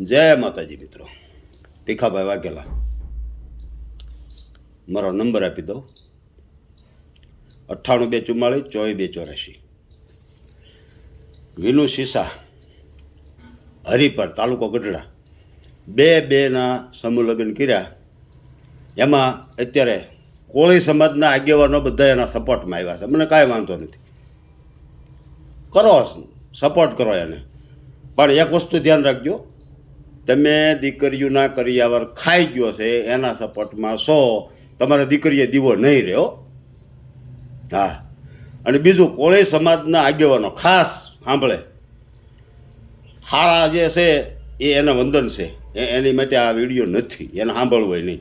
જય માતાજી મિત્રો. ભીખાભાઈ વાઘેલા. મારો નંબર આપી દઉં. અઠ્ઠાણું બે ચુમ્માળીસ, ચોવીસ બે ચોરાશી વિનુ સીસા હરિપર, તાલુકો ગઢડા. બે બેના સમૂહ લગ્ન કર્યા. એમાં અત્યારે કોળી સમાજના આગેવાનો બધા એના સપોર્ટમાં આવ્યા છે. મને કાંઈ વાંધો નથી. કરો સપોર્ટ કરો એને. પણ એક વસ્તુ ધ્યાન રાખજો. તમે દીકરીઓના કરિયાવર ખાઈ ગયો છે, એના સપોર્ટમાં સો તમારે દીકરીએ દીવો નહીં રહ્યો? હા. અને બીજું, કોળી સમાજના આગેવાનો, ખાસ સાંભળે. હારા જે છે, એ એના વંદન છે. એની માટે આ વીડિયો નથી, એને સાંભળવું હોય નહીં.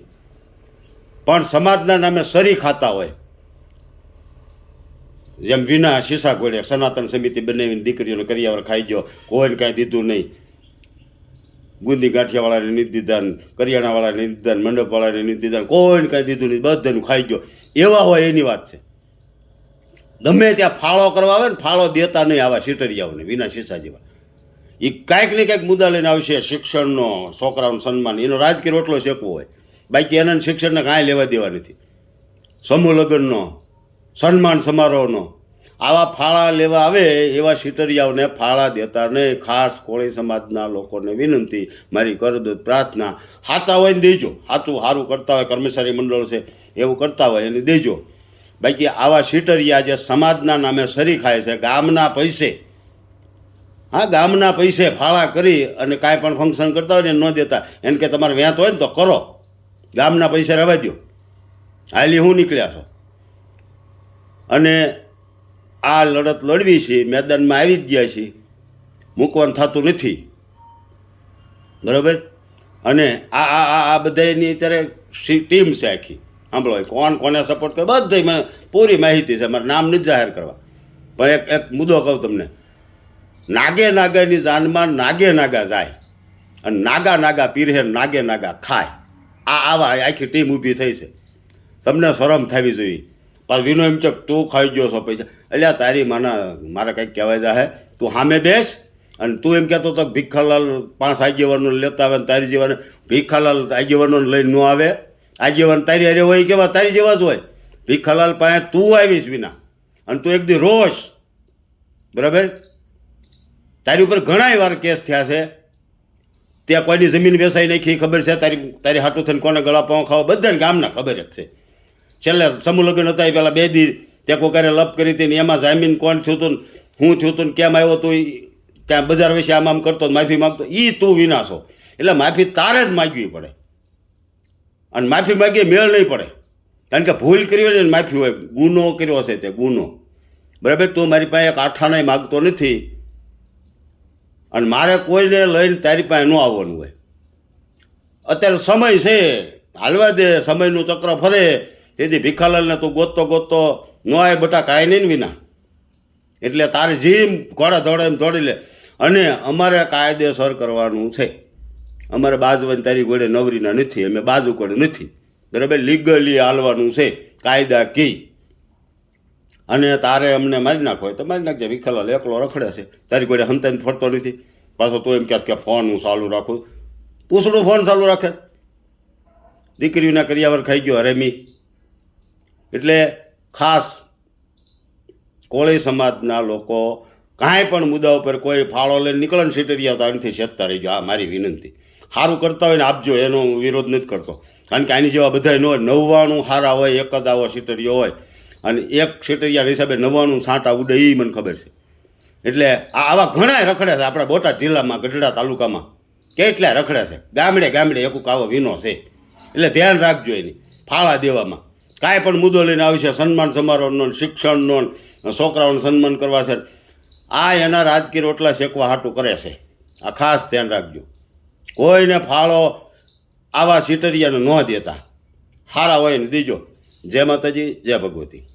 પણ સમાજના નામે સરી ખાતા હોય. જેમ વિના શીશા ગોળે સનાતન સમિતિ બનાવીને દીકરીઓને કરિયાવર ખાઈ ગયો, કોઈને કાંઈ દીધું નહીં. ગુંદી ગાંઠિયાવાળાને નહીં દીધા કરિયાણાવાળાને નહીં મંડપવાળાને નહીં કોઈને કાંઈ દીધું નહીં, બધાનું ખાઈ ગયો. એવા હોય એની વાત છે. ગમે ત્યાં ફાળો કરવા આવે ને ફાળો દેતા નહીં આવા સીટરિયાઓને વિના શીશા જેવા. એ કાંઈક ને કાંઈક મુદ્દા લઈને આવશે શિક્ષણનો છોકરાઓનું સન્માન. એનો રાજકીય રોટલો શેકવો હોય. બાકી એના શિક્ષણને કાંઈ લેવા દેવા નથી. સમૂહ લગ્નનો, સન્માન સમારોહનો આવા ફાળા લેવા આવે એવા શીતરિયાઓને ફાળા દેતા નહીં. ખાસ કોળી સમાજના લોકોને વિનંતી, મારી કરદૂત પ્રાર્થના. સાચા હોય ને દેજો. સાચું સારું કરતા હોય, કર્મચારી મંડળ છે, એવું કરતા હોય એને દેજો. બાકી આવા શીટરિયા જે સમાજના નામે સરી ખાય છે, ગામના પૈસે. હા, ગામના પૈસે ફાળા કરી અને કાંઈ પણ ફંક્શન કરતા હોય ને ન દેતા. એને કે તમારે વ્યાંત હોય ને તો કરો. ગામના પૈસે રહેવા દો હાલી હું નીકળ્યા છો? અને આ લડત લડવી છે, મેદાનમાં આવી જ ગયા છે, મૂકવાનું થતું નથી. બરાબર? અને આ આ આ આ બધાની અત્યારે ટીમ છે આખી. સાંભળો કોણ કોને સપોર્ટ કરે? બધી મને પૂરી માહિતી છે, મારે નામ નથી જાહેર કરવા. પણ એક એક મુદ્દો કહું તમને. નાગે નાગાની જાનમાં નાગે નાગા જાય, અને નાગા નાગા પીરહે, નાગે નાગા ખાય. આ આવા આખી ટીમ ઊભી થઈ છે. તમને શરમ થવી જોઈએ. પણ વિનો એમ છે તું ખાઈ ગયો છો પૈસા. એટલે આ તારી માના, મારે કંઈક કહેવાય જાહે, તું સામે બેસ અને તું એમ કહેતો તો ભીખાલાલ પાંચ આગેવાનો લેતા આવે ને તારી જેવાને, ભીખાલાલ આગેવાનો લઈને ન આવે. આગેવાન તારી અરે હોય કેવા, તારી જેવા જ હોય. ભીખાલાલ પાસે તું આવીશ વિના. અને તું એકદી રોશ. બરાબર? તારી ઉપર ઘણા વાર કેસ થયા છે. ત્યાં કોઈની જમીન વેસાઈ નાખી ખબર છે? તારી તારી હાટું થઈને કોને ગળા પાઉં ખાવા? બધાને ગામના ખબર જ છે. છેલ્લે સમૂહ લગ્ન હતા, એ પહેલાં બે દી ત્યાં કોકારે લપ કરી હતી ને એમાં જામીન કોણ થયું હતું હું થયું હતું કેમ આવ્યો તું ઈ ત્યાં બજાર વિશે આમ આમ કરતો માફી માગતો એ તું વિનાશો એટલે માફી તારે જ માગવી પડે. અને માફી માગીએ મેળ નહીં પડે. કારણ કે ભૂલ કરી હોય ને માફી હોય, ગુનો કર્યો હશે તે ગુનો. બરાબર? તું મારી પાસે એક આઠાણાય માગતો નથી. અને મારે કોઈને લઈને તારી પાસે ન આવવાનું હોય. અત્યારે સમય છે. હાલવા દે, સમયનું ચક્ર ફરે. તેથી ભીખાલાલને તું ગોતતો ગોતતો ન આવે બટા કાંઈ નહીં વિના. એટલે તારે જેમ ઘોડા દોડે એમ દોડી લે. અને અમારે કાયદેસર કરવાનું છે. અમારે બાજવાની તારી ઘોડે નવરીના નથી, અમે બાજુ કોડે નથી. બરાબર? લીગલી હાલવાનું છે, કાયદા કી. અને તારે અમને મારી નાખો હોય તો મારી નાખજે. વિખલાલ એકલો રખડે છે. તારી કોઈ હંતાઈને ફરતો નથી. પાછો તું એમ કહેશ કે ફોન હું ચાલુ રાખું. પૂછડું ફોન ચાલુ રાખે. દીકરીઓના કરિયાવર ખાઈ ગયો હરેમી એટલે ખાસ કોળી સમાજના લોકો કાંઈ પણ મુદ્દા ઉપર કોઈ ફાળો લઈને નીકળે સીટરિયા તો આનાથી શેતતા રહીજો આ મારી વિનંતી. સારું કરતા હોય ને આપજો એનો વિરોધ નથી કરતો. કારણ કે આની જેવા બધા ન હોય. નવ્વાણું સારા હોય, એક જ આવો સીટરિયો હોય. અને એક સીટરિયાના હિસાબે નવ્વાણું સાંટા ઉડે એ મને ખબર છે. એટલે આ આવા ઘણા રખડે છે આપણા બોટાદ જિલ્લામાં, ગઢડા તાલુકામાં. કેટલા રખડે છે. ગામડે ગામડે એકુક આવો વિનો છે. એટલે ધ્યાન રાખજો એની. ફાળા દેવામાં. કાંઈ પણ મુદ્દો લઈને આવશે સન્માન સમારોહનો શિક્ષણનો છોકરાઓનું સન્માન કરવા છે. આ એના રાજકીય રોટલા શેકવા હાટું કરે છે. આ ખાસ ધ્યાન રાખજો. કોઈને ફાળો આવા સીટરિયાને ન દેતા. સારા હોય ને દીજો. જય માતાજી, જય ભગવતી.